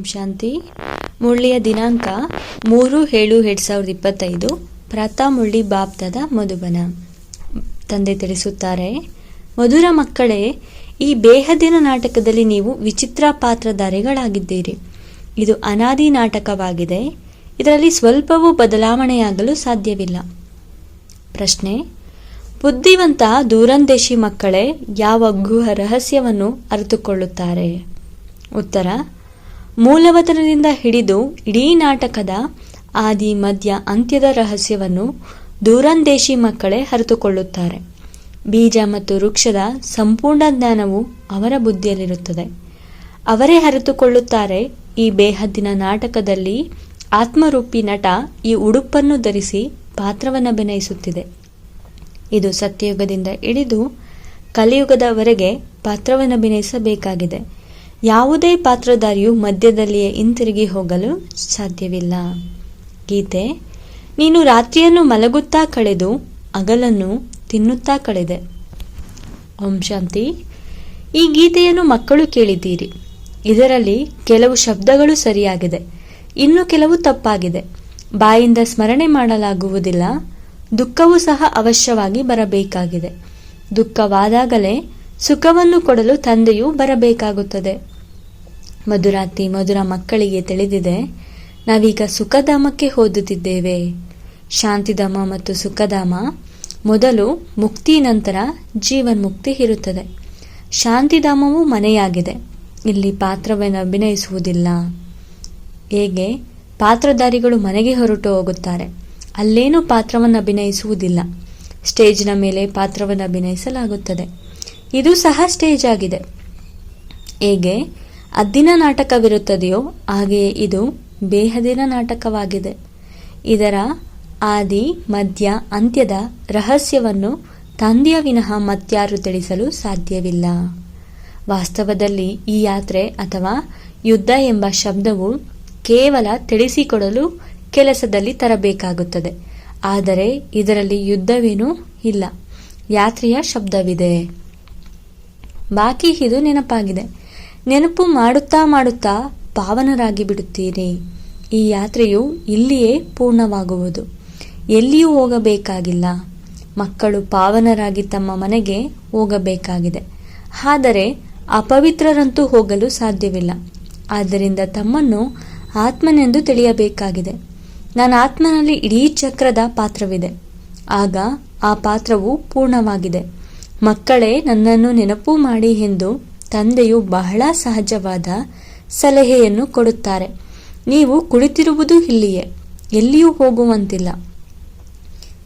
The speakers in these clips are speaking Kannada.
ಓಂ ಶಾಂತಿ. ಮುರಳಿಯ ದಿನಾಂಕ ಮೂರು ಏಳು ಎರಡು ಸಾವಿರದ ಇಪ್ಪತ್ತೈದು. ಪ್ರಾತಃ ಮುರಳಿ ಬಾಪ್ತದ ಮಧುಬನ. ತಂದೆ ತಿಳಿಸುತ್ತಾರೆ, ಮಧುರ ಮಕ್ಕಳೇ, ಈ ಬೇಹದಿನ ನಾಟಕದಲ್ಲಿ ನೀವು ವಿಚಿತ್ರ ಪಾತ್ರಧಾರಿಗಳಾಗಿದ್ದೀರಿ. ಇದು ಅನಾದಿ ನಾಟಕವಾಗಿದೆ. ಇದರಲ್ಲಿ ಸ್ವಲ್ಪವೂ ಬದಲಾವಣೆಯಾಗಲು ಸಾಧ್ಯವಿಲ್ಲ. ಪ್ರಶ್ನೆ, ಬುದ್ಧಿವಂತ ದೂರಂದೇಶಿ ಮಕ್ಕಳೇ, ಯಾವ ಗುಹ ರಹಸ್ಯವನ್ನು ಅರಿತುಕೊಳ್ಳುತ್ತಾರೆ? ಉತ್ತರ ಮೂಲವತನದಿಂದ ಹಿಡಿದು ಇಡೀ ನಾಟಕದ ಆದಿ, ಮಧ್ಯ, ಅಂತ್ಯದ ರಹಸ್ಯವನ್ನು ದೂರಂದೇಶಿ ಮಕ್ಕಳೇ ಅರಿತುಕೊಳ್ಳುತ್ತಾರೆ. ಬೀಜ ಮತ್ತು ವೃಕ್ಷದ ಸಂಪೂರ್ಣ ಜ್ಞಾನವು ಅವರ ಬುದ್ಧಿಯಲ್ಲಿರುತ್ತದೆ. ಅವರೇ ಹರಿತುಕೊಳ್ಳುತ್ತಾರೆ ಈ ಬೇಹದ್ದಿನ ನಾಟಕದಲ್ಲಿ ಆತ್ಮರೂಪಿ ನಟ ಈ ಉಡುಪನ್ನು ಧರಿಸಿ ಪಾತ್ರವನ್ನು ಅಭಿನಯಿಸುತ್ತಿದೆ ಇದು ಸತ್ಯಯುಗದಿಂದ ಹಿಡಿದು ಕಲಿಯುಗದವರೆಗೆ ಪಾತ್ರವನ್ನು ಅಭಿನಯಿಸಬೇಕಾಗಿದೆ ಯಾವುದೇ ಪಾತ್ರಧಾರಿಯು ಮಧ್ಯದಲ್ಲಿಯೇ ಹಿಂತಿರುಗಿ ಹೋಗಲು ಸಾಧ್ಯವಿಲ್ಲ. ಗೀತೆ, ನೀನು ರಾತ್ರಿಯನ್ನು ಮಲಗುತ್ತಾ ಕಳೆದು ಹಗಲನ್ನು ತಿನ್ನುತ್ತಾ ಕಳೆದೆ. ಓಂ ಶಾಂತಿ. ಈ ಗೀತೆಯನ್ನು ಮಕ್ಕಳು ಕೇಳಿದ್ದೀರಿ. ಇದರಲ್ಲಿ ಕೆಲವು ಶಬ್ದಗಳು ಸರಿಯಾಗಿದೆ. ಇನ್ನು ಕೆಲವು ತಪ್ಪಾಗಿದೆ. ಬಾಯಿಂದ ಸ್ಮರಣೆ ಮಾಡಲಾಗುವುದಿಲ್ಲ. ದುಃಖವೂ ಸಹ ಅವಶ್ಯವಾಗಿ ಬರಬೇಕಾಗಿದೆ. ದುಃಖವಾದಾಗಲೇ ಸುಖವನ್ನು ಕೊಡಲು ತಂದೆಯು ಬರಬೇಕಾಗುತ್ತದೆ. ಮಧುರಾತಿ ಮಧುರ ಮಕ್ಕಳಿಗೆ ತಿಳಿದಿದೆ, ನಾವೀಗ ಸುಖಧಾಮಕ್ಕೆ ಓದುತ್ತಿದ್ದೇವೆ ಶಾಂತಿಧಾಮ ಮತ್ತು ಸುಖಧಾಮ ಮೊದಲು ಮುಕ್ತಿ ನಂತರ ಜೀವನ್ಮುಕ್ತಿ ಇರುತ್ತದೆ. ಶಾಂತಿಧಾಮವು ಮನೆಯಾಗಿದೆ. ಇಲ್ಲಿ ಪಾತ್ರವನ್ನು ಅಭಿನಯಿಸುವುದಿಲ್ಲ. ಹೇಗೆ? ಪಾತ್ರಧಾರಿಗಳು ಮನೆಗೆ ಹೊರಟು ಹೋಗುತ್ತಾರೆ. ಅಲ್ಲೇನೂ ಪಾತ್ರವನ್ನು ಅಭಿನಯಿಸುವುದಿಲ್ಲ. ಸ್ಟೇಜ್ನ ಮೇಲೆ ಪಾತ್ರವನ್ನು ಅಭಿನಯಿಸಲಾಗುತ್ತದೆ. ಇದು ಸಹ ಸ್ಟೇಜ್ ಆಗಿದೆ. ಹೇಗೆ? ಅದ್ದಿನ ನಾಟಕವಿರುತ್ತದೆಯೋ ಹಾಗೆಯೇ ಇದು ಬೇಹದಿನ ನಾಟಕವಾಗಿದೆ. ಇದರ ಆದಿ, ಮಧ್ಯ, ಅಂತ್ಯದ ರಹಸ್ಯವನ್ನು ತಂದೆಯ ವಿನಃ ಮತ್ಯಾರು ತಿಳಿಸಲು ಸಾಧ್ಯವಿಲ್ಲ. ವಾಸ್ತವದಲ್ಲಿ ಈ ಯಾತ್ರೆ ಅಥವಾ ಯುದ್ಧ ಎಂಬ ಶಬ್ದವು ಕೇವಲ ತಿಳಿಸಿಕೊಡಲು ಕೆಲಸದಲ್ಲಿ ತರಬೇಕಾಗುತ್ತದೆ. ಆದರೆ ಇದರಲ್ಲಿ ಯುದ್ಧವೇನೂ ಇಲ್ಲ. ಯಾತ್ರೆಯ ಶಬ್ದವಿದೆ. ಬಾಕಿ ಇದು ನೆನಪಾಗಿದೆ. ನೆನಪು ಮಾಡುತ್ತಾ ಮಾಡುತ್ತಾ ಪಾವನರಾಗಿ ಬಿಡುತ್ತೀರಿ. ಈ ಯಾತ್ರೆಯು ಇಲ್ಲಿಯೇ ಪೂರ್ಣವಾಗುವುದು. ಎಲ್ಲಿಯೂ ಹೋಗಬೇಕಾಗಿಲ್ಲ. ಮಕ್ಕಳು ಪಾವನರಾಗಿ ತಮ್ಮ ಮನೆಗೆ ಹೋಗಬೇಕಾಗಿದೆ. ಆದರೆ ಅಪವಿತ್ರರಂತೂ ಹೋಗಲು ಸಾಧ್ಯವಿಲ್ಲ. ಆದ್ದರಿಂದ ತಮ್ಮನ್ನು ಆತ್ಮನೆಂದು ತಿಳಿಯಬೇಕಾಗಿದೆ. ನನ್ನ ಆತ್ಮನಲ್ಲಿ ಇಡೀ ಚಕ್ರದ ಪಾತ್ರವಿದೆ. ಆಗ ಆ ಪಾತ್ರವು ಪೂರ್ಣವಾಗಿದೆ. ಮಕ್ಕಳೇ ನನ್ನನ್ನು ನೆನಪು ಮಾಡಿ ಎಂದು ತಂದೆಯು ಬಹಳ ಸಹಜವಾದ ಸಲಹೆಯನ್ನು ಕೊಡುತ್ತಾರೆ. ನೀವು ಕುಳಿತಿರುವುದು ಇಲ್ಲಿಯೇ, ಎಲ್ಲಿಯೂ ಹೋಗುವಂತಿಲ್ಲ.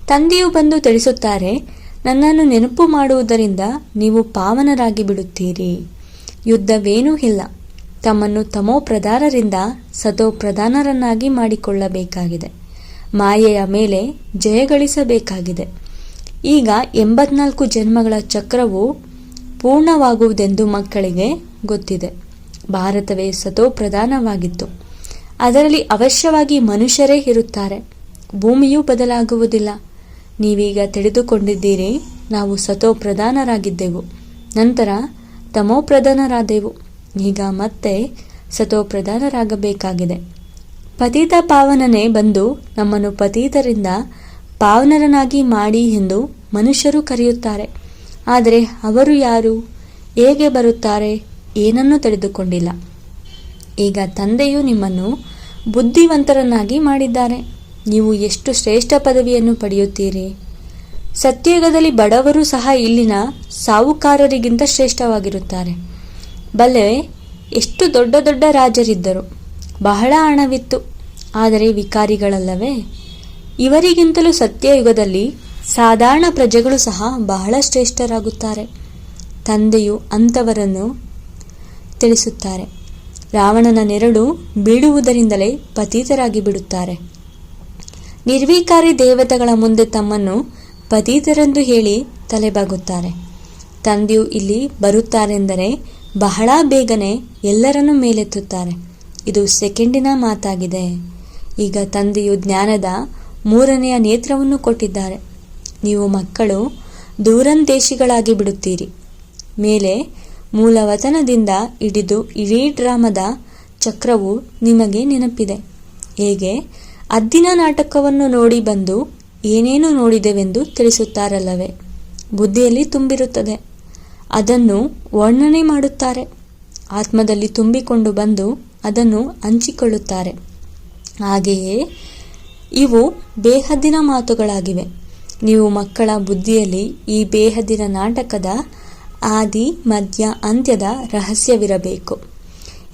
ತಂದೆಯು ಬಂದು ತಿಳಿಸುತ್ತಾರೆ, ನನ್ನನ್ನು ನೆನಪು ಮಾಡುವುದರಿಂದ ನೀವು ಪಾವನರಾಗಿ ಬಿಡುತ್ತೀರಿ. ಯುದ್ಧವೇನೂ ಇಲ್ಲ. ತಮ್ಮನ್ನು ತಮೋ ಪ್ರಧಾನರಿಂದ ಸತೋ ಪ್ರಧಾನರನ್ನಾಗಿ ಮಾಡಿಕೊಳ್ಳಬೇಕಾಗಿದೆ. ಮಾಯೆಯ ಮೇಲೆ ಜಯಗಳಿಸಬೇಕಾಗಿದೆ. ಈಗ ಎಂಬತ್ನಾಲ್ಕು ಜನ್ಮಗಳ ಚಕ್ರವು ಪೂರ್ಣವಾಗುವುದೆಂದು ಮಕ್ಕಳಿಗೆ ಗೊತ್ತಿದೆ. ಭಾರತವೇ ಸತೋ ಪ್ರಧಾನವಾಗಿತ್ತು. ಅದರಲ್ಲಿ ಅವಶ್ಯವಾಗಿ ಮನುಷ್ಯರೇ ಇರುತ್ತಾರೆ. ಭೂಮಿಯೂ ಬದಲಾಗುವುದಿಲ್ಲ. ನೀವೀಗ ತಿಳಿದುಕೊಂಡಿದ್ದೀರಿ, ನಾವು ಸತೋ ಪ್ರಧಾನರಾಗಿದ್ದೆವು. ನಂತರ ತಮೋ ಪ್ರಧಾನರಾದೆವು. ಈಗ ಮತ್ತೆ ಸತೋ ಪ್ರಧಾನರಾಗಬೇಕಾಗಿದೆ. ಪತೀತ ಪಾವನನೇ ಬಂದು ನಮ್ಮನ್ನು ಪತೀತರಿಂದ ಪಾವನರನಾಗಿ ಮಾಡಿ ಎಂದು ಮನುಷ್ಯರು ಕರೆಯುತ್ತಾರೆ. ಆದರೆ ಅವರು ಯಾರು? ಹೇಗೆ ಬರುತ್ತಾರೆ? ಏನನ್ನೂ ತಿಳಿದುಕೊಂಡಿಲ್ಲ. ಈಗ ತಂದೆಯು ನಿಮ್ಮನ್ನು ಬುದ್ಧಿವಂತರನ್ನಾಗಿ ಮಾಡಿದ್ದಾರೆ. ನೀವು ಎಷ್ಟು ಶ್ರೇಷ್ಠ ಪದವಿಯನ್ನು ಪಡೆಯುತ್ತೀರಿ? ಸತ್ಯಯುಗದಲ್ಲಿ ಬಡವರು ಸಹ ಇಲ್ಲಿನ ಸಾಹುಕಾರರಿಗಿಂತ ಶ್ರೇಷ್ಠವಾಗಿರುತ್ತಾರೆ. ಬಲ್ಲೆ, ಎಷ್ಟು ದೊಡ್ಡ ದೊಡ್ಡ ರಾಜರಿದ್ದರು. ಬಹಳ ಹಣವಿತ್ತು. ಆದರೆ ವಿಕಾರಿಗಳಲ್ಲವೇ? ಇವರಿಗಿಂತಲೂ ಸತ್ಯಯುಗದಲ್ಲಿ ಸಾಧಾರಣ ಪ್ರಜೆಗಳು ಸಹ ಬಹಳ ಶ್ರೇಷ್ಠರಾಗುತ್ತಾರೆ ತಂದೆಯು ಅಂಥವರನ್ನು ತಿಳಿಸುತ್ತಾರೆ. ರಾವಣನ ನೆರಳು ಬೀಳುವುದರಿಂದಲೇ ಪತೀತರಾಗಿ ಬಿಡುತ್ತಾರೆ. ನಿರ್ವಿಕಾರಿ ದೇವತೆಗಳ ಮುಂದೆ ತಮ್ಮನ್ನು ಪತೀತರೆಂದು ಹೇಳಿ ತಲೆಬಾಗುತ್ತಾರೆ. ತಂದೆಯು ಇಲ್ಲಿ ಬರುತ್ತಾರೆಂದರೆ ಬಹಳ ಬೇಗನೆ ಎಲ್ಲರನ್ನೂ ಮೇಲೆತ್ತುತ್ತಾರೆ. ಇದು ಸೆಕೆಂಡಿನ ಮಾತಾಗಿದೆ. ಈಗ ತಂದೆಯು ಜ್ಞಾನದ ಮೂರನೆಯ ನೇತ್ರವನ್ನು ಕೊಟ್ಟಿದ್ದಾರೆ. ನೀವು ಮಕ್ಕಳು ದೂರಂದೇಶಿಗಳಾಗಿ ಬಿಡುತ್ತೀರಿ. ಮೇಲೆ ಮೂಲವತನದಿಂದ ಹಿಡಿದು ಇಡೀ ಡ್ರಾಮದ ಚಕ್ರವು ನಿಮಗೆ ನೆನಪಿದೆ. ಹೇಗೆ? ಅದ್ದಿನ ನಾಟಕವನ್ನು ನೋಡಿ ಬಂದು ಏನೇನು ನೋಡಿದೆವೆಂದು ತಿಳಿಸುತ್ತಾರಲ್ಲವೇ? ಬುದ್ಧಿಯಲ್ಲಿ ತುಂಬಿರುತ್ತದೆ. ಅದನ್ನು ವರ್ಣನೆ ಮಾಡುತ್ತಾರೆ. ಆತ್ಮದಲ್ಲಿ ತುಂಬಿಕೊಂಡು ಬಂದು ಅದನ್ನು ಹಂಚಿಕೊಳ್ಳುತ್ತಾರೆ. ಹಾಗೆಯೇ ಇವು ಬೇಹದ್ದಿನ ಮಾತುಗಳಾಗಿವೆ. ನೀವು ಮಕ್ಕಳ ಬುದ್ಧಿಯಲ್ಲಿ ಈ ಬೇಹದಿನ ನಾಟಕದ ಆದಿ, ಮಧ್ಯ, ಅಂತ್ಯದ ರಹಸ್ಯವಿರಬೇಕು.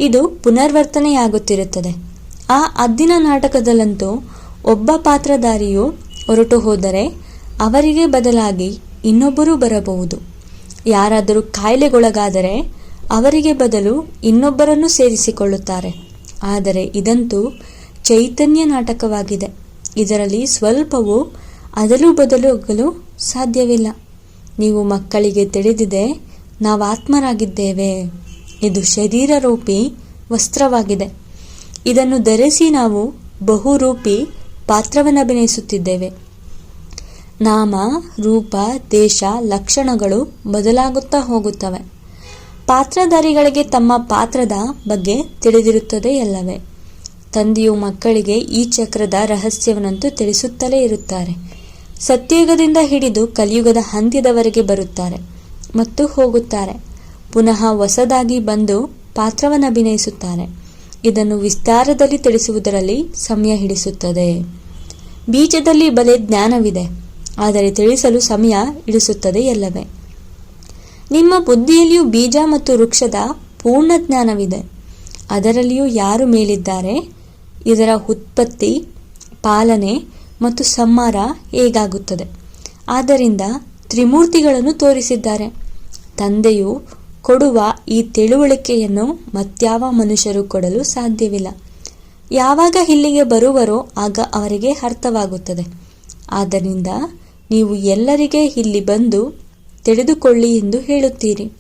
ಇದು ಪುನರ್ವರ್ತನೆಯಾಗುತ್ತಿರುತ್ತದೆ. ಆ ಅದ್ದಿನ ನಾಟಕದಲ್ಲಂತೂ ಒಬ್ಬ ಪಾತ್ರಧಾರಿಯು ಹೊರಟು ಹೋದರೆ ಅವರಿಗೆ ಬದಲಾಗಿ ಇನ್ನೊಬ್ಬರು ಬರಬಹುದು. ಯಾರಾದರೂ ಕಾಯಿಲೆಗೊಳಗಾದರೆ ಅವರಿಗೆ ಬದಲು ಇನ್ನೊಬ್ಬರನ್ನು ಸೇರಿಸಿಕೊಳ್ಳುತ್ತಾರೆ. ಆದರೆ ಇದಂತೂ ಚೈತನ್ಯ ನಾಟಕವಾಗಿದೆ. ಇದರಲ್ಲಿ ಸ್ವಲ್ಪವೂ ಅದಲು ಬದಲಾಗಲು ಸಾಧ್ಯವಿಲ್ಲ. ನೀವು ಮಕ್ಕಳಿಗೆ ತಿಳಿದಿದೆ, ನಾವು ಆತ್ಮರಾಗಿದ್ದೇವೆ. ಇದು ಶರೀರರೂಪಿ ವಸ್ತ್ರವಾಗಿದೆ. ಇದನ್ನು ಧರಿಸಿ ನಾವು ಬಹುರೂಪಿ ಪಾತ್ರವನ್ನು ಅಭಿನಯಿಸುತ್ತಿದ್ದೇವೆ ನಾಮ, ರೂಪ, ದೇಶ, ಲಕ್ಷಣಗಳು ಬದಲಾಗುತ್ತಾ ಹೋಗುತ್ತವೆ. ಪಾತ್ರಧಾರಿಗಳಿಗೆ ತಮ್ಮ ಪಾತ್ರದ ಬಗ್ಗೆ ತಿಳಿದಿರುತ್ತದೆ ಎಲ್ಲವೇ ತಂದೆಯು ಮಕ್ಕಳಿಗೆ ಈ ಚಕ್ರದ ರಹಸ್ಯವನ್ನಂತೂ ತಿಳಿಸುತ್ತಲೇ ಇರುತ್ತಾರೆ. ಸತ್ಯಯುಗದಿಂದ ಹಿಡಿದು ಕಲಿಯುಗದ ಅಂತ್ಯದವರೆಗೆ ಬರುತ್ತಾರೆ ಮತ್ತು ಹೋಗುತ್ತಾರೆ. ಪುನಃ ಹೊಸದಾಗಿ ಬಂದು ಪಾತ್ರವನ್ನು ಅಭಿನಯಿಸುತ್ತಾರೆ. ಇದನ್ನು ವಿಸ್ತಾರದಲ್ಲಿ ತಿಳಿಸುವುದರಲ್ಲಿ ಸಮಯ ಹಿಡಿಸುತ್ತದೆ. ಬೀಜದಲ್ಲಿ ಬಲೆ ಜ್ಞಾನವಿದೆ, ಆದರೆ ತಿಳಿಸಲು ಸಮಯ ಹಿಡಿಸುತ್ತದೆ ಎಲ್ಲವೇ. ನಿಮ್ಮ ಬುದ್ಧಿಯಲ್ಲಿಯೂ ಬೀಜ ಮತ್ತು ವೃಕ್ಷದ ಪೂರ್ಣ ಜ್ಞಾನವಿದೆ. ಅದರಲ್ಲಿಯೂ ಯಾರು ಮೇಲಿದ್ದಾರೆ? ಇದರ ಉತ್ಪತ್ತಿ, ಪಾಲನೆ ಮತ್ತು ಸಂಹಾರ ಹೇಗಾಗುತ್ತದೆ? ಆದ್ದರಿಂದ ತ್ರಿಮೂರ್ತಿಗಳನ್ನು ತೋರಿಸಿದ್ದಾರೆ. ತಂದೆಯು ಕೊಡುವ ಈ ತಿಳುವಳಿಕೆಯನ್ನು ಮತ್ಯಾವ ಮನುಷ್ಯರು ಕೊಡಲು ಸಾಧ್ಯವಿಲ್ಲ. ಯಾವಾಗ ಇಲ್ಲಿಗೆ ಬರುವರೋ ಆಗ ಅವರಿಗೆ ಅರ್ಥವಾಗುತ್ತದೆ. ಆದ್ದರಿಂದ ನೀವು ಎಲ್ಲರಿಗೆ ಇಲ್ಲಿ ಬಂದು ತಿಳಿದುಕೊಳ್ಳಿ ಎಂದು ಹೇಳುತ್ತೀರಿ.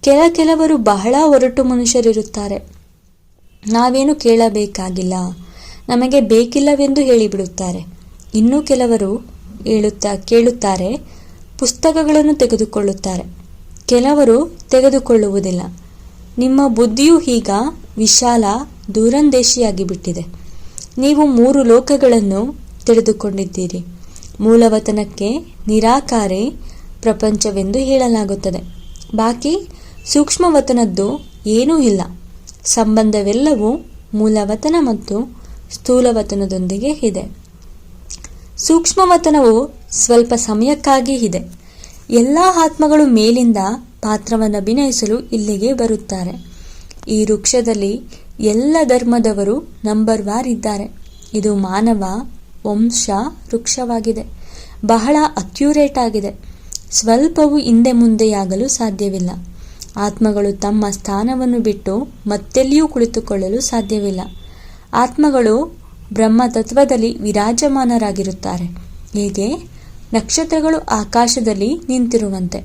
ಕೆಲ ಕೆಲವರು ಬಹಳ ಒರಟು ಮನುಷ್ಯರಿರುತ್ತಾರೆ. ನಾವೇನು ಕೇಳಬೇಕಾಗಿಲ್ಲ. ನಮಗೆ ಬೇಕಿಲ್ಲವೆಂದು ಹೇಳಿಬಿಡುತ್ತಾರೆ. ಇನ್ನೂ ಕೆಲವರು ಹೇಳುತ್ತಾ, ಕೇಳುತ್ತಾರೆ, ಪುಸ್ತಕಗಳನ್ನು ತೆಗೆದುಕೊಳ್ಳುತ್ತಾರೆ. ಕೆಲವರು ತೆಗೆದುಕೊಳ್ಳುವುದಿಲ್ಲ. ನಿಮ್ಮ ಬುದ್ಧಿಯು ಈಗ ವಿಶಾಲ ದೂರಂದೇಶಿಯಾಗಿ ಬಿಟ್ಟಿದೆ ನೀವು ಮೂರು ಲೋಕಗಳನ್ನು ತಿಳಿದುಕೊಂಡಿದ್ದೀರಿ. ಮೂಲವತನಕ್ಕೆ ನಿರಾಕಾರಿ ಪ್ರಪಂಚವೆಂದು ಹೇಳಲಾಗುತ್ತದೆ. ಬಾಕಿ ಸೂಕ್ಷ್ಮವತನದ್ದು ಏನೂ ಇಲ್ಲ. ಸಂಬಂಧವೆಲ್ಲವೂ ಮೂಲವತನ ಮತ್ತು ಸ್ಥೂಲವತನದೊಂದಿಗೆ ಇದೆ. ಸೂಕ್ಷ್ಮವತನವು ಸ್ವಲ್ಪ ಸಮಯಕ್ಕಾಗಿ ಇದೆ. ಎಲ್ಲ ಆತ್ಮಗಳು ಮೇಲಿಂದ ಪಾತ್ರವನ್ನು ಅಭಿನಯಿಸಲು ಇಲ್ಲಿಗೆ ಬರುತ್ತಾರೆ. ಈ ವೃಕ್ಷದಲ್ಲಿ ಎಲ್ಲ ಧರ್ಮದವರು ನಂಬರ್ ವಾರ್ ಇದ್ದಾರೆ. ಇದು ಮಾನವ, ವಂಶ, ವೃಕ್ಷವಾಗಿದೆ. ಬಹಳ ಅಕ್ಯುರೇಟ್ ಆಗಿದೆ. ಸ್ವಲ್ಪವೂ ಹಿಂದೆ ಮುಂದೆಯಾಗಲು ಸಾಧ್ಯವಿಲ್ಲ. ಆತ್ಮಗಳು ತಮ್ಮ ಸ್ಥಾನವನ್ನು ಬಿಟ್ಟು ಮತ್ತೆಲ್ಲಿಯೂ ಕುಳಿತುಕೊಳ್ಳಲು ಸಾಧ್ಯವಿಲ್ಲ. ಆತ್ಮಗಳು ಬ್ರಹ್ಮ ತತ್ವದಲ್ಲಿ ವಿರಾಜಮಾನರಾಗಿರುತ್ತಾರೆ. ಹೇಗೆ ನಕ್ಷತ್ರಗಳು ಆಕಾಶದಲ್ಲಿ ನಿಂತಿರುವಂತೆ.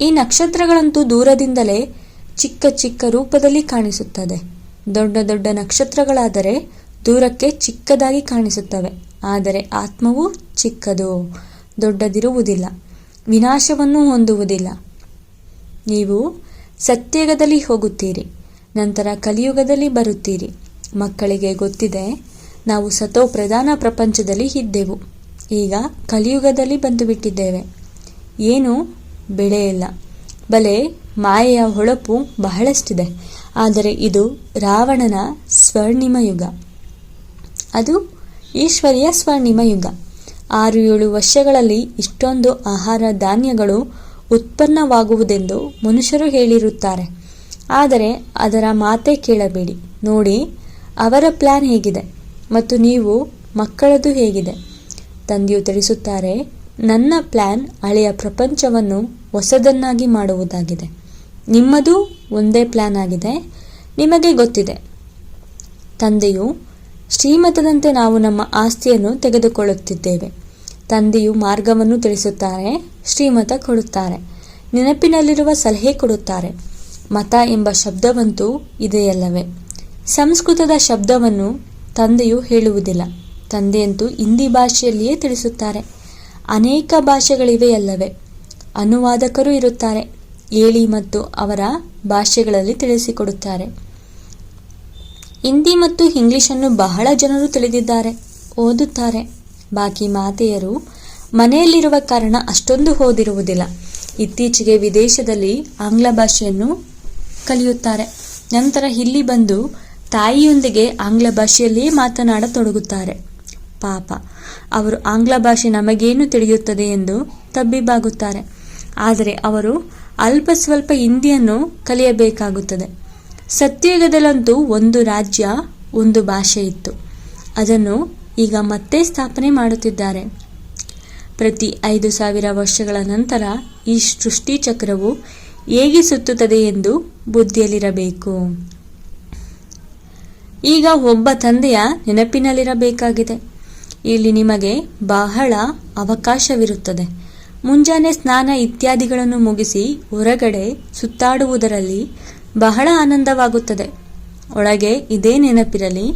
ಈ ನಕ್ಷತ್ರಗಳಂತೂ ದೂರದಿಂದಲೇ ಚಿಕ್ಕ ಚಿಕ್ಕ ರೂಪದಲ್ಲಿ ಕಾಣಿಸುತ್ತದೆ. ದೊಡ್ಡ ದೊಡ್ಡ ನಕ್ಷತ್ರಗಳಾದರೆ ದೂರಕ್ಕೆ ಚಿಕ್ಕದಾಗಿ ಕಾಣಿಸುತ್ತವೆ. ಆದರೆ ಆತ್ಮವು ಚಿಕ್ಕದು, ದೊಡ್ಡದಿರುವುದಿಲ್ಲ, ವಿನಾಶವನ್ನು ಹೊಂದುವುದಿಲ್ಲ. ನೀವು ಸತ್ಯಯುಗದಲ್ಲಿ ಹೋಗುತ್ತೀರಿ, ನಂತರ ಕಲಿಯುಗದಲ್ಲಿ ಬರುತ್ತೀರಿ. ಮಕ್ಕಳಿಗೆ ಗೊತ್ತಿದೆ, ನಾವು ಸತೋ ಪ್ರಧಾನ ಪ್ರಪಂಚದಲ್ಲಿ ಇದ್ದೆವು. ಈಗ ಕಲಿಯುಗದಲ್ಲಿ ಬಂದು ಬಿಟ್ಟಿದ್ದೇವೆ ಏನು? ಬೆಳೆ ಬಲೆ ಮಾಯೆಯ ಹೊಳಪು ಬಹಳಷ್ಟಿದೆ. ಆದರೆ ಇದು ರಾವಣನ ಸ್ವರ್ಣಿಮ ಯುಗ. ಅದು ಈಶ್ವರಿಯ ಸ್ವರ್ಣಿಮ ಯುಗ. ಆರು ಏಳು ವರ್ಷಗಳಲ್ಲಿ ಇಷ್ಟೊಂದು ಆಹಾರ ಧಾನ್ಯಗಳು ಉತ್ಪನ್ನವಾಗುವುದೆಂದು ಮನುಷ್ಯರು ಹೇಳಿರುತ್ತಾರೆ. ಆದರೆ ಅದರ ಮಾತೇ ಕೇಳಬೇಡಿ. ನೋಡಿ ಅವರ ಪ್ಲಾನ್ ಹೇಗಿದೆ ಮತ್ತು ನೀವು ಮಕ್ಕಳದು ಹೇಗಿದೆ? ತಂದೆಯು ತಿಳಿಸುತ್ತಾರೆ, ನನ್ನ ಪ್ಲಾನ್ ಹಳೆಯ ಪ್ರಪಂಚವನ್ನು ಹೊಸದನ್ನಾಗಿ ಮಾಡುವುದಾಗಿದೆ. ನಿಮ್ಮದು ಒಂದೇ ಪ್ಲಾನ್ ಆಗಿದೆ, ನಿಮಗೆ ಗೊತ್ತಿದೆ. ತಂದೆಯು, ಶ್ರೀಮತದಂತೆ ನಾವು ನಮ್ಮ ಆಸ್ತಿಯನ್ನು ತೆಗೆದುಕೊಳ್ಳುತ್ತಿದ್ದೇವೆ. ತಂದೆಯು ಮಾರ್ಗವನ್ನು ತಿಳಿಸುತ್ತಾರೆ, ಶ್ರೀಮತ ಕೊಡುತ್ತಾರೆ, ನೆನಪಿನಲ್ಲಿರುವ ಸಲಹೆ ಕೊಡುತ್ತಾರೆ. ಮತ ಎಂಬ ಶಬ್ದವಂತೂ ಇದೆಯಲ್ಲವೇ? ಸಂಸ್ಕೃತದ ಶಬ್ದವನ್ನು ತಂದೆಯು ಹೇಳುವುದಿಲ್ಲ. ತಂದೆಯಂತೂ ಹಿಂದಿ ಭಾಷೆಯಲ್ಲಿಯೇ ತಿಳಿಸುತ್ತಾರೆ. ಅನೇಕ ಭಾಷೆಗಳಿವೆಯಲ್ಲವೇ ಅನುವಾದಕರು ಇರುತ್ತಾರೆ. ಏಳಿ ಮತ್ತು ಅವರ ಭಾಷೆಗಳಲ್ಲಿ ತಿಳಿಸಿಕೊಡುತ್ತಾರೆ. ಹಿಂದಿ ಮತ್ತು ಇಂಗ್ಲಿಷನ್ನು ಬಹಳ ಜನರು ತಿಳಿದಿದ್ದಾರೆ, ಓದುತ್ತಾರೆ. ಬಾಕಿ ಮಾತೆಯರು ಮನೆಯಲ್ಲಿರುವ ಕಾರಣ ಅಷ್ಟೊಂದು ಓದಿರುವುದಿಲ್ಲ. ಇತ್ತೀಚೆಗೆ ವಿದೇಶದಲ್ಲಿ ಆಂಗ್ಲ ಭಾಷೆಯನ್ನು ಕಲಿಯುತ್ತಾರೆ. ನಂತರ ಇಲ್ಲಿ ಬಂದು ತಾಯಿಯೊಂದಿಗೆ ಆಂಗ್ಲ ಭಾಷೆಯಲ್ಲಿಯೇ ಮಾತನಾಡತೊಡಗುತ್ತಾರೆ. ಪಾಪ, ಅವರು ಆಂಗ್ಲ ಭಾಷೆ ನಮಗೇನು ತಿಳಿಯುತ್ತದೆ ಎಂದು ತಬ್ಬಿಬ್ಬಾಗುತ್ತಾರೆ. ಆದರೆ ಅವರು ಅಲ್ಪ ಸ್ವಲ್ಪ ಹಿಂದಿಯನ್ನು ಕಲಿಯಬೇಕಾಗುತ್ತದೆ. ಸತ್ಯಯುಗದಲ್ಲಂತೂ ಒಂದು ರಾಜ್ಯ, ಒಂದು ಭಾಷೆ ಇತ್ತು. ಅದನ್ನು ಈಗ ಮತ್ತೆ ಸ್ಥಾಪನೆ ಮಾಡುತ್ತಿದ್ದಾರೆ. ಪ್ರತಿ ಐದು ಸಾವಿರ ವರ್ಷಗಳ ನಂತರ ಈ ಸೃಷ್ಟಿ ಚಕ್ರವು ಹೇಗೆ ಸುತ್ತುತ್ತದೆ ಎಂದು ಬುದ್ಧಿಯಲ್ಲಿರಬೇಕು. ಈಗ ಒಬ್ಬ ತಂದೆಯ ನೆನಪಿನಲ್ಲಿರಬೇಕಾಗಿದೆ. ಇಲ್ಲಿ ನಿಮಗೆ ಬಹಳ ಅವಕಾಶವಿರುತ್ತದೆ. ಮುಂಜಾನೆ ಸ್ನಾನ ಇತ್ಯಾದಿಗಳನ್ನು ಮುಗಿಸಿ ಹೊರಗಡೆ ಸುತ್ತಾಡುವುದರಲ್ಲಿ ಬಹಳ ಆನಂದವಾಗುತ್ತದೆ. ಒಳಗೆ ಇದೇ ನೆನಪಿರಲಿ,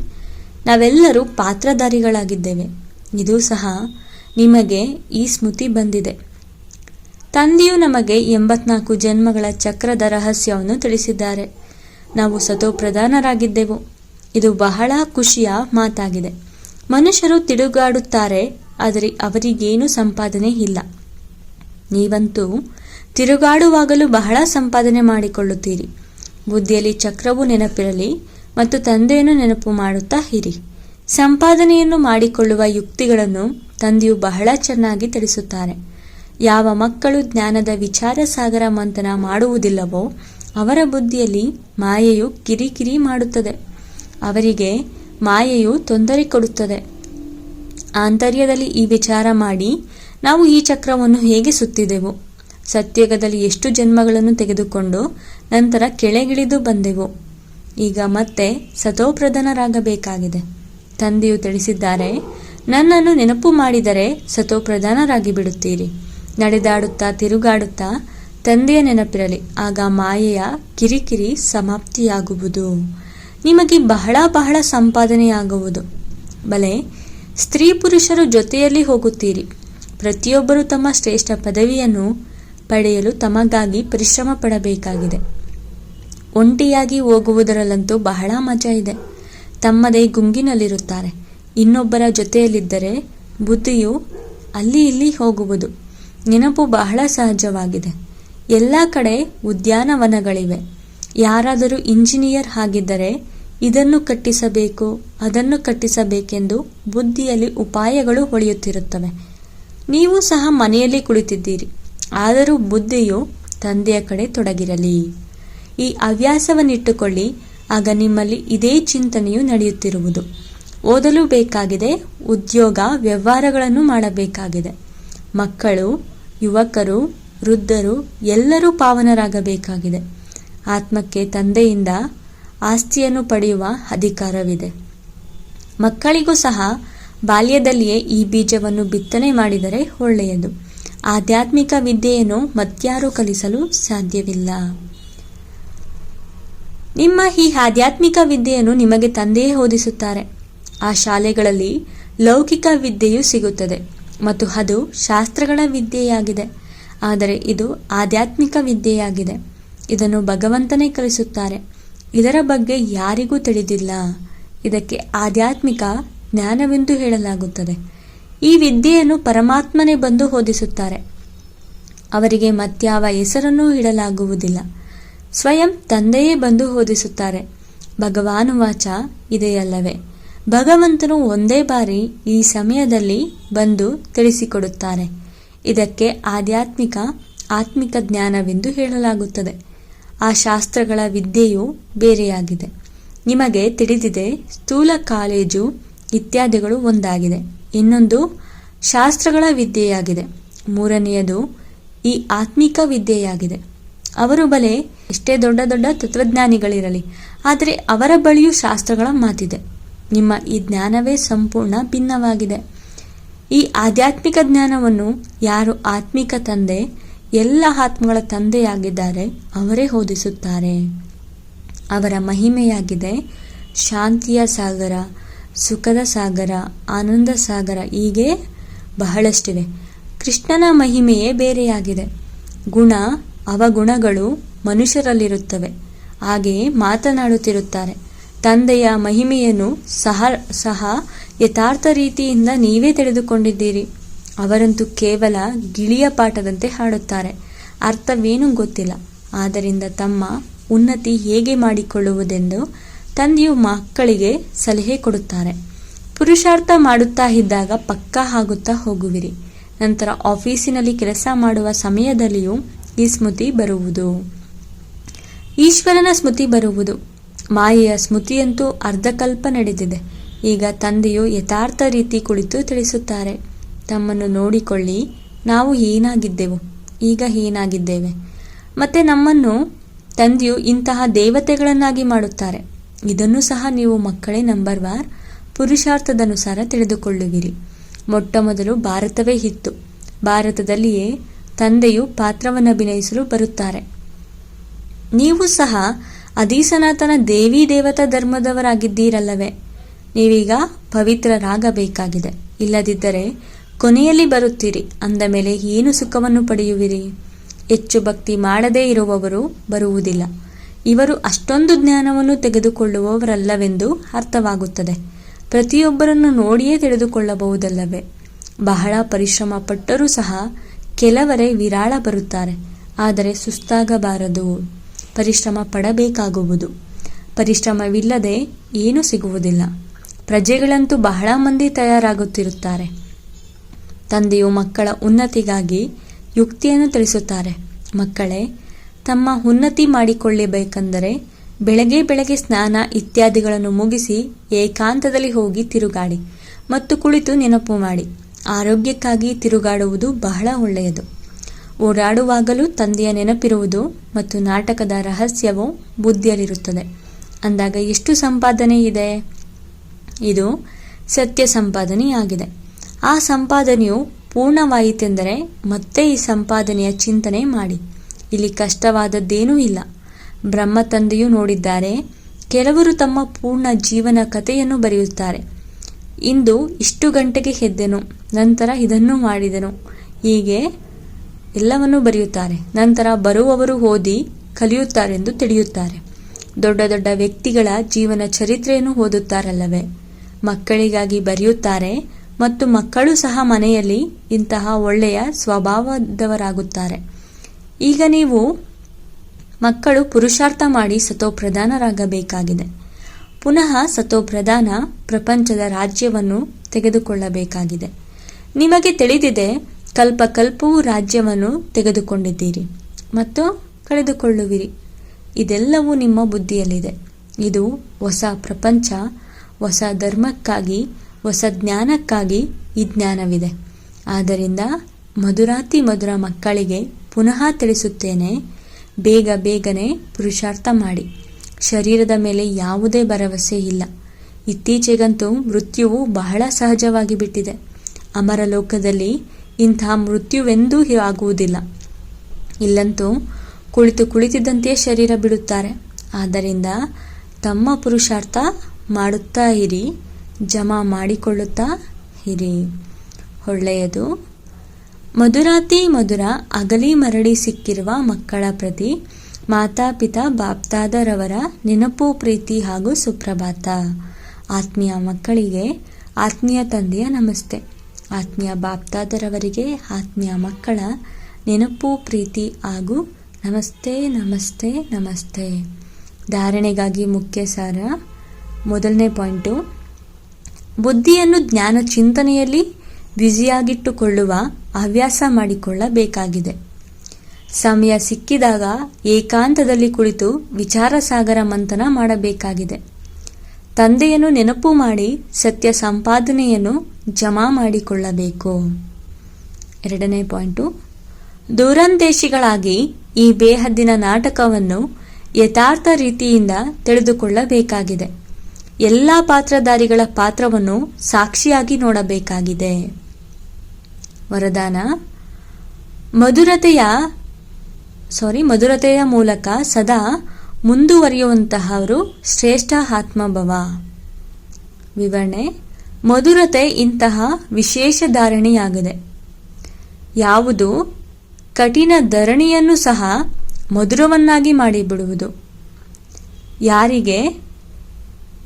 ನಾವೆಲ್ಲರೂ ಪಾತ್ರಧಾರಿಗಳಾಗಿದ್ದೇವೆ. ಇದು ಸಹ ನಿಮಗೆ ಈ ಸ್ಮೃತಿ ಬಂದಿದೆ. ತಂದೆಯು ನಮಗೆ ಎಂಬತ್ನಾಲ್ಕು ಜನ್ಮಗಳ ಚಕ್ರದ ರಹಸ್ಯವನ್ನು ತಿಳಿಸಿದ್ದಾರೆ. ನಾವು ಸತೋಪ್ರಧಾನರಾಗಿದ್ದೆವು. ಇದು ಬಹಳ ಖುಷಿಯ ಮಾತಾಗಿದೆ. ಮನುಷ್ಯರು ತಿರುಗಾಡುತ್ತಾರೆ, ಆದರೆ ಅವರಿಗೇನು ಸಂಪಾದನೆ ಇಲ್ಲ. ನೀವಂತೂ ತಿರುಗಾಡುವಾಗಲೂ ಬಹಳ ಸಂಪಾದನೆ ಮಾಡಿಕೊಳ್ಳುತ್ತೀರಿ. ಬುದ್ಧಿಯಲ್ಲಿ ಚಕ್ರವು ನೆನಪಿರಲಿ ಮತ್ತು ತಂದೆಯನ್ನು ನೆನಪು ಮಾಡುತ್ತಾ ಇರಿ. ಸಂಪಾದನೆಯನ್ನು ಮಾಡಿಕೊಳ್ಳುವ ಯುಕ್ತಿಗಳನ್ನು ತಂದೆಯು ಬಹಳ ಚೆನ್ನಾಗಿ ತಿಳಿಸುತ್ತಾರೆ. ಯಾವ ಮಕ್ಕಳು ಜ್ಞಾನದ ವಿಚಾರ ಸಾಗರ ಮಂಥನ ಮಾಡುವುದಿಲ್ಲವೋ, ಅವರ ಬುದ್ಧಿಯಲ್ಲಿ ಮಾಯೆಯು ಕಿರಿಕಿರಿ ಮಾಡುತ್ತದೆ. ಅವರಿಗೆ ಮಾಯೆಯು ತೊಂದರೆ ಕೊಡುತ್ತದೆ. ಆಂತರ್ಯದಲ್ಲಿ ಈ ವಿಚಾರ ಮಾಡಿ ನಾವು ಈ ಚಕ್ರವನ್ನು ಹೇಗೆ ಸುತ್ತಿದೆವು? ಸತ್ಯಗದಲ್ಲಿ ಎಷ್ಟು ಜನ್ಮಗಳನ್ನು ತೆಗೆದುಕೊಂಡು ನಂತರ ಕೆಳಗಿಳಿದು ಬಂದೆವು? ಈಗ ಮತ್ತೆ ಸತೋಪ್ರಧಾನರಾಗಬೇಕಾಗಿದೆ. ತಂದೆಯು ತಿಳಿಸಿದ್ದಾರೆ, ನನ್ನನ್ನು ನೆನಪು ಮಾಡಿದರೆ ಸತೋಪ್ರಧಾನರಾಗಿ ಬಿಡುತ್ತೀರಿ. ನಡೆದಾಡುತ್ತಾ ತಿರುಗಾಡುತ್ತಾ ತಂದೆಯ ನೆನಪಿರಲಿ. ಆಗ ಮಾಯೆಯ ಕಿರಿಕಿರಿ ಸಮಾಪ್ತಿಯಾಗುವುದು. ನಿಮಗೆ ಬಹಳ ಬಹಳ ಸಂಪಾದನೆಯಾಗುವುದು. ಬಲೆ, ಸ್ತ್ರೀ ಪುರುಷರು ಜೊತೆಯಲ್ಲಿ ಹೋಗುತ್ತೀರಿ. ಪ್ರತಿಯೊಬ್ಬರು ತಮ್ಮ ಶ್ರೇಷ್ಠ ಪದವಿಯನ್ನು ಪಡೆಯಲು ತಮಗಾಗಿ ಪರಿಶ್ರಮ ಪಡಬೇಕಾಗಿದೆ. ಒಂಟಿಯಾಗಿ ಹೋಗುವುದರಲ್ಲಂತೂ ಬಹಳ ಮಜಾ ಇದೆ. ತಮ್ಮದೇ ಗುಂಗಿನಲ್ಲಿರುತ್ತಾರೆ. ಇನ್ನೊಬ್ಬರ ಜೊತೆಯಲ್ಲಿದ್ದರೆ ಬುದ್ಧಿಯು ಅಲ್ಲಿ ಇಲ್ಲಿ ಹೋಗುವುದು. ನೆನಪು ಬಹಳ ಸಹಜವಾಗಿದೆ. ಎಲ್ಲ ಕಡೆ ಉದ್ಯಾನವನಗಳಿವೆ. ಯಾರಾದರೂ ಇಂಜಿನಿಯರ್ ಆಗಿದ್ದರೆ ಇದನ್ನು ಕಟ್ಟಿಸಬೇಕು, ಅದನ್ನು ಕಟ್ಟಿಸಬೇಕೆಂದು ಬುದ್ಧಿಯಲ್ಲಿ ಉಪಾಯಗಳು ಹೊಳೆಯುತ್ತಿರುತ್ತವೆ. ನೀವು ಸಹ ಮನೆಯಲ್ಲಿ ಕುಳಿತಿದ್ದೀರಿ. ಆದರೂ ಬುದ್ಧಿಯು ತಂದೆಯ ಕಡೆ ತೊಡಗಿರಲಿ. ಈ ಹವ್ಯಾಸವನ್ನಿಟ್ಟುಕೊಳ್ಳಿ. ಆಗ ನಿಮ್ಮಲ್ಲಿ ಇದೇ ಚಿಂತನೆಯು ನಡೆಯುತ್ತಿರುವುದು. ಓದಲು ಬೇಕಾಗಿದೆ, ಉದ್ಯೋಗ, ವ್ಯವಹಾರಗಳನ್ನು ಮಾಡಬೇಕಾಗಿದೆ. ಮಕ್ಕಳು, ಯುವಕರು, ವೃದ್ಧರು ಎಲ್ಲರೂ ಪಾವನರಾಗಬೇಕಾಗಿದೆ. ಆತ್ಮಕ್ಕೆ ತಂದೆಯಿಂದ ಆಸ್ತಿಯನ್ನು ಪಡೆಯುವ ಅಧಿಕಾರವಿದೆ. ಮಕ್ಕಳಿಗೂ ಸಹ ಬಾಲ್ಯದಲ್ಲಿಯೇ ಈ ಬೀಜವನ್ನು ಬಿತ್ತನೆ ಮಾಡಿದರೆ ಒಳ್ಳೆಯದು. ಆಧ್ಯಾತ್ಮಿಕ ವಿದ್ಯೆಯನ್ನು ಮತ್ಯಾರೂ ಕಲಿಸಲು ಸಾಧ್ಯವಿಲ್ಲ. ನಿಮ್ಮ ಈ ಆಧ್ಯಾತ್ಮಿಕ ವಿದ್ಯೆಯನ್ನು ನಿಮಗೆ ತಂದೆಯೇ ಓದಿಸುತ್ತಾರೆ. ಆ ಶಾಲೆಗಳಲ್ಲಿ ಲೌಕಿಕ ವಿದ್ಯೆಯು ಸಿಗುತ್ತದೆ ಮತ್ತು ಅದು ಶಾಸ್ತ್ರಗಳ ವಿದ್ಯೆಯಾಗಿದೆ. ಆದರೆ ಇದು ಆಧ್ಯಾತ್ಮಿಕ ವಿದ್ಯೆಯಾಗಿದೆ. ಇದನ್ನು ಭಗವಂತನೇ ಕಲಿಸುತ್ತಾರೆ. ಇದರ ಬಗ್ಗೆ ಯಾರಿಗೂ ತಿಳಿದಿಲ್ಲ. ಇದಕ್ಕೆ ಆಧ್ಯಾತ್ಮಿಕ ಜ್ಞಾನವೆಂದು ಹೇಳಲಾಗುತ್ತದೆ. ಈ ವಿದ್ಯೆಯನ್ನು ಪರಮಾತ್ಮನೇ ಬಂದು ಓದಿಸುತ್ತಾರೆ. ಅವರಿಗೆ ಮತ್ಯಾವ ಹೆಸರನ್ನೂ ಇಡಲಾಗುವುದಿಲ್ಲ. ಸ್ವಯಂ ತಂದೆಯೇ ಬಂದು ಓದಿಸುತ್ತಾರೆ. ಭಗವಾನುವಾಚ ಇದೆಯಲ್ಲವೇ. ಭಗವಂತನು ಒಂದೇ ಬಾರಿ ಈ ಸಮಯದಲ್ಲಿ ಬಂದು ತಿಳಿಸಿಕೊಡುತ್ತಾರೆ. ಇದಕ್ಕೆ ಆಧ್ಯಾತ್ಮಿಕ, ಆತ್ಮಿಕ ಜ್ಞಾನವೆಂದು ಹೇಳಲಾಗುತ್ತದೆ. ಆ ಶಾಸ್ತ್ರಗಳ ವಿದ್ಯೆಯು ಬೇರೆಯಾಗಿದೆ. ನಿಮಗೆ ತಿಳಿದಿದೆ, ಸ್ಥೂಲ ಕಾಲೇಜು ಇತ್ಯಾದಿಗಳು ಒಂದಾಗಿದೆ. ಇನ್ನೊಂದು ಶಾಸ್ತ್ರಗಳ ವಿದ್ಯೆಯಾಗಿದೆ. ಮೂರನೆಯದು, ಈ ಆತ್ಮಿಕ ವಿದ್ಯೆಯಾಗಿದೆ. ಅವರು ಬಲೆ ಎಷ್ಟೇ ದೊಡ್ಡ ದೊಡ್ಡ ತತ್ವಜ್ಞಾನಿಗಳಿರಲಿ, ಆದರೆ ಅವರ ಬಳಿಯೂ ಶಾಸ್ತ್ರಗಳ ಮಾತಿದೆ. ನಿಮ್ಮ ಈ ಜ್ಞಾನವೇ ಸಂಪೂರ್ಣ ಭಿನ್ನವಾಗಿದೆ. ಈ ಆಧ್ಯಾತ್ಮಿಕ ಜ್ಞಾನವನ್ನು ಯಾರು ಆತ್ಮಿಕ ತಂದೆ ಎಲ್ಲ ಆತ್ಮಗಳ ತಂದೆಯಾಗಿದ್ದಾರೆ, ಅವರೇ ಓದಿಸುತ್ತಾರೆ ಅವರ ಮಹಿಮೆಯಾಗಿದೆ. ಶಾಂತಿಯ ಸಾಗರ, ಸುಖದ ಸಾಗರ, ಆನಂದ ಸಾಗರ ಹೀಗೆ ಬಹಳಷ್ಟಿದೆ ಕೃಷ್ಣನ ಮಹಿಮೆಯೇ ಬೇರೆಯಾಗಿದೆ. ಗುಣ, ಅವಗುಣಗಳು ಮನುಷ್ಯರಲ್ಲಿರುತ್ತವೆ. ಹಾಗೆಯೇ ಮಾತನಾಡುತ್ತಿರುತ್ತಾರೆ. ತಂದೆಯ ಮಹಿಮೆಯನ್ನು ಸಹ ಸಹ ಯಥಾರ್ಥ ರೀತಿಯಿಂದ ನೀವೇ ತಿಳಿದುಕೊಂಡಿದ್ದೀರಿ. ಅವರಂತೂ ಕೇವಲ ಗಿಳಿಯ ಪಾಠದಂತೆ ಹಾಡುತ್ತಾರೆ. ಅರ್ಥವೇನೂ ಗೊತ್ತಿಲ್ಲ. ಆದ್ದರಿಂದ ತಮ್ಮ ಉನ್ನತಿ ಹೇಗೆ ಮಾಡಿಕೊಳ್ಳುವುದೆಂದು ತಂದೆಯು ಮಕ್ಕಳಿಗೆ ಸಲಹೆ ಕೊಡುತ್ತಾರೆ. ಪುರುಷಾರ್ಥ ಮಾಡುತ್ತಾ ಇದ್ದಾಗ ಪಕ್ಕಾ ಆಗುತ್ತಾ ಹೋಗುವಿರಿ. ನಂತರ ಆಫೀಸಿನಲ್ಲಿ ಕೆಲಸ ಮಾಡುವ ಸಮಯದಲ್ಲಿಯೂ ಈ ಸ್ಮೃತಿ ಬರುವುದು. ಈಶ್ವರನ ಸ್ಮೃತಿ ಬರುವುದು. ಮಾಯೆಯ ಸ್ಮೃತಿಯಂತೂ ಅರ್ಧಕಲ್ಪ ನಡೆದಿದೆ. ಈಗ ತಂದೆಯು ಯಥಾರ್ಥ ರೀತಿ ಕುಳಿತು ತಿಳಿಸುತ್ತಾರೆ. ತಮ್ಮನ್ನು ನೋಡಿಕೊಳ್ಳಿ. ನಾವು ಏನಾಗಿದ್ದೆವು ಈಗ ಏನಾಗಿದ್ದೇವೆ ಮತ್ತೆ ನಮ್ಮನ್ನು ತಂದೆಯು ಇಂತಹ ದೇವತೆಗಳನ್ನಾಗಿ ಮಾಡುತ್ತಾರೆ. ಇದನ್ನು ಸಹ ನೀವು ಮಕ್ಕಳೇ ನಂಬರ್ ವಾರ್. ಪುರುಷಾರ್ಥದನುಸಾರ ತಿಳಿದುಕೊಳ್ಳುವಿರಿ. ಮೊಟ್ಟ ಮೊದಲು ಭಾರತವೇ ಇತ್ತು ಭಾರತದಲ್ಲಿಯೇ ತಂದೆಯು ಪಾತ್ರವನ್ನು ಅಭಿನಯಿಸಲು ಬರುತ್ತಾರೆ. ನೀವು ಸಹ ಅಧಿಸನಾತನ ದೇವಿ ದೇವತಾ ಧರ್ಮದವರಾಗಿದ್ದೀರಲ್ಲವೇ? ನೀವೀಗ ಪವಿತ್ರರಾಗಬೇಕಾಗಿದೆ. ಇಲ್ಲದಿದ್ದರೆ ಕೊನೆಯಲ್ಲಿ ಬರುತ್ತೀರಿ. ಅಂದ ಮೇಲೆ ಏನು ಸುಖವನ್ನು ಪಡೆಯುವಿರಿ? ಹೆಚ್ಚು ಭಕ್ತಿ ಮಾಡದೇ ಇರುವವರು ಬರುವುದಿಲ್ಲ. ಇವರು ಅಷ್ಟೊಂದು ಜ್ಞಾನವನ್ನು ತೆಗೆದುಕೊಳ್ಳುವವರಲ್ಲವೆಂದು ಅರ್ಥವಾಗುತ್ತದೆ. ಪ್ರತಿಯೊಬ್ಬರನ್ನು ನೋಡಿಯೇ ತಿಳಿದುಕೊಳ್ಳಬಹುದಲ್ಲವೇ? ಬಹಳ ಪರಿಶ್ರಮ ಪಟ್ಟರೂ ಸಹ ಕೆಲವರೇ ವಿರಾಳ ಬರುತ್ತಾರೆ. ಆದರೆ ಸುಸ್ತಾಗಬಾರದು. ಪರಿಶ್ರಮ ಪಡಬೇಕಾಗುವುದು. ಪರಿಶ್ರಮವಿಲ್ಲದೆ ಏನೂ ಸಿಗುವುದಿಲ್ಲ. ಪ್ರಜೆಗಳಂತೂ ಬಹಳ ಮಂದಿ ತಯಾರಾಗುತ್ತಿರುತ್ತಾರೆ. ತಂದೆಯು ಮಕ್ಕಳ ಉನ್ನತಿಗಾಗಿ ಯುಕ್ತಿಯನ್ನು ತಿಳಿಸುತ್ತಾರೆ. ಮಕ್ಕಳೇ, ತಮ್ಮ ಉನ್ನತಿ ಮಾಡಿಕೊಳ್ಳಬೇಕೆಂದರೆ ಬೆಳಗ್ಗೆ ಬೆಳಗ್ಗೆ ಸ್ನಾನ ಇತ್ಯಾದಿಗಳನ್ನು ಮುಗಿಸಿ ಏಕಾಂತದಲ್ಲಿ ಹೋಗಿ ತಿರುಗಾಡಿ ಮತ್ತು ಕುಳಿತು ನೆನಪು ಮಾಡಿ. ಆರೋಗ್ಯಕ್ಕಾಗಿ ತಿರುಗಾಡುವುದು ಬಹಳ ಒಳ್ಳೆಯದು. ಓಡಾಡುವಾಗಲೂ ತಂದೆಯ ನೆನಪಿರುವುದು ಮತ್ತು ನಾಟಕದ ರಹಸ್ಯವು ಬುದ್ಧಿಯಲ್ಲಿರುತ್ತದೆ. ಅಂದಾಗ ಎಷ್ಟು ಸಂಪಾದನೆ ಇದೆ? ಇದು ಸತ್ಯ ಸಂಪಾದನೆಯಾಗಿದೆ. ಆ ಸಂಪಾದನೆಯು ಪೂರ್ಣವಾಯಿತೆಂದರೆ ಮತ್ತೆ ಈ ಸಂಪಾದನೆಯ ಚಿಂತನೆ ಮಾಡಿ. ಇಲ್ಲಿ ಕಷ್ಟವಾದದ್ದೇನೂ ಇಲ್ಲ. ಬ್ರಹ್ಮ ತಂದೆಯು ನೋಡಿದ್ದಾರೆ, ಕೆಲವರು ತಮ್ಮ ಪೂರ್ಣ ಜೀವನ ಕಥೆಯನ್ನು ಬರೆಯುತ್ತಾರೆ. ಇಂದು ಇಷ್ಟು ಗಂಟೆಗೆ ಹೆದ್ದೆನು ನಂತರ ಇದನ್ನು ಮಾಡಿದೆನು. ಹೀಗೆ ಎಲ್ಲವನ್ನೂ ಬರೆಯುತ್ತಾರೆ. ನಂತರ ಬರುವವರು ಓದಿ ಕಲಿಯುತ್ತಾರೆಂದು ತಿಳಿಯುತ್ತಾರೆ. ದೊಡ್ಡ ದೊಡ್ಡ ವ್ಯಕ್ತಿಗಳ ಜೀವನ ಚರಿತ್ರೆಯನ್ನು ಓದುತ್ತಾರಲ್ಲವೇ. ಮಕ್ಕಳಿಗಾಗಿ ಬರೆಯುತ್ತಾರೆ ಮತ್ತು ಮಕ್ಕಳು ಸಹ ಮನೆಯಲ್ಲಿ ಇಂತಹ ಒಳ್ಳೆಯ ಸ್ವಭಾವದವರಾಗುತ್ತಾರೆ. ಈಗ ನೀವು ಮಕ್ಕಳು ಪುರುಷಾರ್ಥ ಮಾಡಿ ಸತೋಪ್ರಧಾನರಾಗಬೇಕಾಗಿದೆ ಪುನಃ ಸತೋಪ್ರಧಾನ ಪ್ರಪಂಚದ ರಾಜ್ಯವನ್ನು ತೆಗೆದುಕೊಳ್ಳಬೇಕಾಗಿದೆ. ನಿಮಗೆ ತಿಳಿದಿದೆ ಕಲ್ಪ ಕಲ್ಪವು ರಾಜ್ಯವನ್ನು ತೆಗೆದುಕೊಂಡಿದ್ದೀರಿ ಮತ್ತು ಕಳೆದುಕೊಳ್ಳುವಿರಿ. ಇದೆಲ್ಲವೂ ನಿಮ್ಮ ಬುದ್ಧಿಯಲ್ಲಿದೆ. ಇದು ಹೊಸ ಪ್ರಪಂಚ, ಹೊಸ ಧರ್ಮಕ್ಕಾಗಿ ಹೊಸ ಜ್ಞಾನಕ್ಕಾಗಿ ಈ ಜ್ಞಾನವಿದೆ. ಆದ್ದರಿಂದ ಮಧುರಾತಿ ಮಧುರ ಮಕ್ಕಳಿಗೆ ಪುನಃ ತಿಳಿಸುತ್ತೇನೆ, ಬೇಗ ಬೇಗನೆ ಪುರುಷಾರ್ಥ ಮಾಡಿ. ಶರೀರದ ಮೇಲೆ ಯಾವುದೇ ಭರವಸೆ ಇಲ್ಲ. ಇತ್ತೀಚೆಗಂತೂ ಮೃತ್ಯುವು ಬಹಳ ಸಹಜವಾಗಿ ಬಿಟ್ಟಿದೆ. ಅಮರ ಲೋಕದಲ್ಲಿ ಇಂತಹ ಮೃತ್ಯುವೆಂದೂ ಆಗುವುದಿಲ್ಲ. ಇಲ್ಲಂತೂ ಕುಳಿತು ಕುಳಿತಿದ್ದಂತೆಯೇ ಶರೀರ ಬಿಡುತ್ತಾರೆ. ಆದ್ದರಿಂದ ತಮ್ಮ ಪುರುಷಾರ್ಥ ಮಾಡುತ್ತಾ ಇರಿ. ಜಮಾ ಮಾಡಿಕೊಳ್ಳುತ್ತಾ ಇರಿ. ಒಳ್ಳೆಯದು. ಮಧುರಾತಿ ಮಧುರ ಅಗಲಿ ಮರಳಿ ಸಿಕ್ಕಿರುವ ಮಕ್ಕಳ ಪ್ರತಿ ಮಾತಾಪಿತಾ ಬಾಪ್ತಾದರವರ ನೆನಪು, ಪ್ರೀತಿ ಹಾಗೂ ಸುಪ್ರಭಾತ. ಆತ್ಮೀಯ ಮಕ್ಕಳಿಗೆ ಆತ್ಮೀಯ ತಂದೆಯ ನಮಸ್ತೆ. ಆತ್ಮೀಯ ಬಾಪ್ತಾದರವರಿಗೆ ಆತ್ಮೀಯ ಮಕ್ಕಳ ನೆನಪು, ಪ್ರೀತಿ ಹಾಗೂ ನಮಸ್ತೆ ನಮಸ್ತೆ ನಮಸ್ತೆ. ಧಾರಣೆಗಾಗಿ ಮುಖ್ಯ ಸಾರ, ಮೊದಲನೇ ಪಾಯಿಂಟು. ಬುದ್ಧಿಯನ್ನು ಜ್ಞಾನ ಚಿಂತನೆಯಲ್ಲಿ ಬ್ಯುಸಿಯಾಗಿಟ್ಟುಕೊಳ್ಳುವ ಹವ್ಯಾಸ ಮಾಡಿಕೊಳ್ಳಬೇಕಾಗಿದೆ. ಸಮಯ ಸಿಕ್ಕಿದಾಗ ಏಕಾಂತದಲ್ಲಿ ಕುಳಿತು ವಿಚಾರ ಸಾಗರ ಮಂಥನ ಮಾಡಬೇಕಾಗಿದೆ. ತಂದೆಯನ್ನು ನೆನಪು ಮಾಡಿ ಸತ್ಯ ಸಂಪಾದನೆಯನ್ನು ಜಮಾ ಮಾಡಿಕೊಳ್ಳಬೇಕು. ಎರಡನೇ ಪಾಯಿಂಟು, ದೂರಂದೇಶಿಗಳಾಗಿ ಈ ಬೇಹದ್ದಿನ ನಾಟಕವನ್ನು ಯಥಾರ್ಥ ರೀತಿಯಿಂದ ತಿಳಿದುಕೊಳ್ಳಬೇಕಾಗಿದೆ. ಎಲ್ಲ ಪಾತ್ರಧಾರಿಗಳ ಪಾತ್ರವನ್ನು ಸಾಕ್ಷಿಯಾಗಿ ನೋಡಬೇಕಾಗಿದೆ. ವರದಾನ, ಮಧುರತೆಯ ಸಾರಿ ಮಧುರತೆಯ ಮೂಲಕ ಸದಾ ಮುಂದುವರಿಯುವಂತಹವರು ಶ್ರೇಷ್ಠ ಆತ್ಮಭವ ವಿವರಣೆ, ಮಧುರತೆ ಇಂತಹ ವಿಶೇಷ ಧಾರಣೆಯಾಗಿದೆ. ಯಾವುದು ಕಠಿಣ ಧರಣಿಯನ್ನು ಸಹ ಮಧುರವನ್ನಾಗಿ ಮಾಡಿಬಿಡುವುದು. ಯಾರಿಗೆ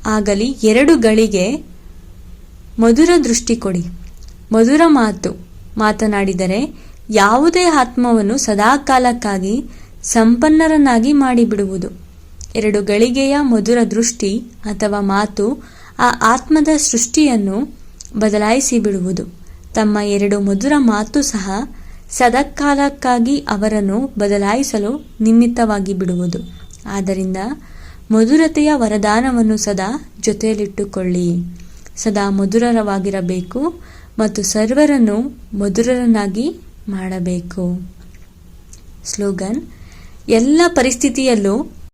ಆಗಲಿ, ಎರಡು ಗಳಿಗೆ ಮಧುರ ದೃಷ್ಟಿ ಕೊಡಿ. ಮಧುರ ಮಾತು ಮಾತನಾಡಿದರೆ ಯಾವುದೇ ಆತ್ಮವನ್ನು ಸದಾಕಾಲಕ್ಕಾಗಿ ಸಂಪನ್ನರನ್ನಾಗಿ ಮಾಡಿಬಿಡುವುದು. ಎರಡು ಗಳಿಗೆಯ ಮಧುರ ದೃಷ್ಟಿ ಅಥವಾ ಮಾತು ಆ ಆತ್ಮದ ಸೃಷ್ಟಿಯನ್ನು ಬದಲಾಯಿಸಿ ಬಿಡುವುದು. ತಮ್ಮ ಎರಡು ಮಧುರ ಮಾತು ಸಹ ಸದಕಾಲಕ್ಕಾಗಿ ಅವರನ್ನು ಬದಲಾಯಿಸಲು ನಿಮಿತ್ತವಾಗಿ ಬಿಡುವುದು. ಆದ್ದರಿಂದ ಮಧುರತೆಯ ವರದಾನವನ್ನು ಸದಾ ಜೊತೆಯಲ್ಲಿಟ್ಟುಕೊಳ್ಳಿ. ಸದಾ ಮಧುರರವಾಗಿರಬೇಕು ಮತ್ತು ಸರ್ವರನ್ನು ಮಧುರರನ್ನಾಗಿ ಮಾಡಬೇಕು. ಸ್ಲೋಗನ್ ಎಲ್ಲ ಪರಿಸ್ಥಿತಿಯಲ್ಲೂ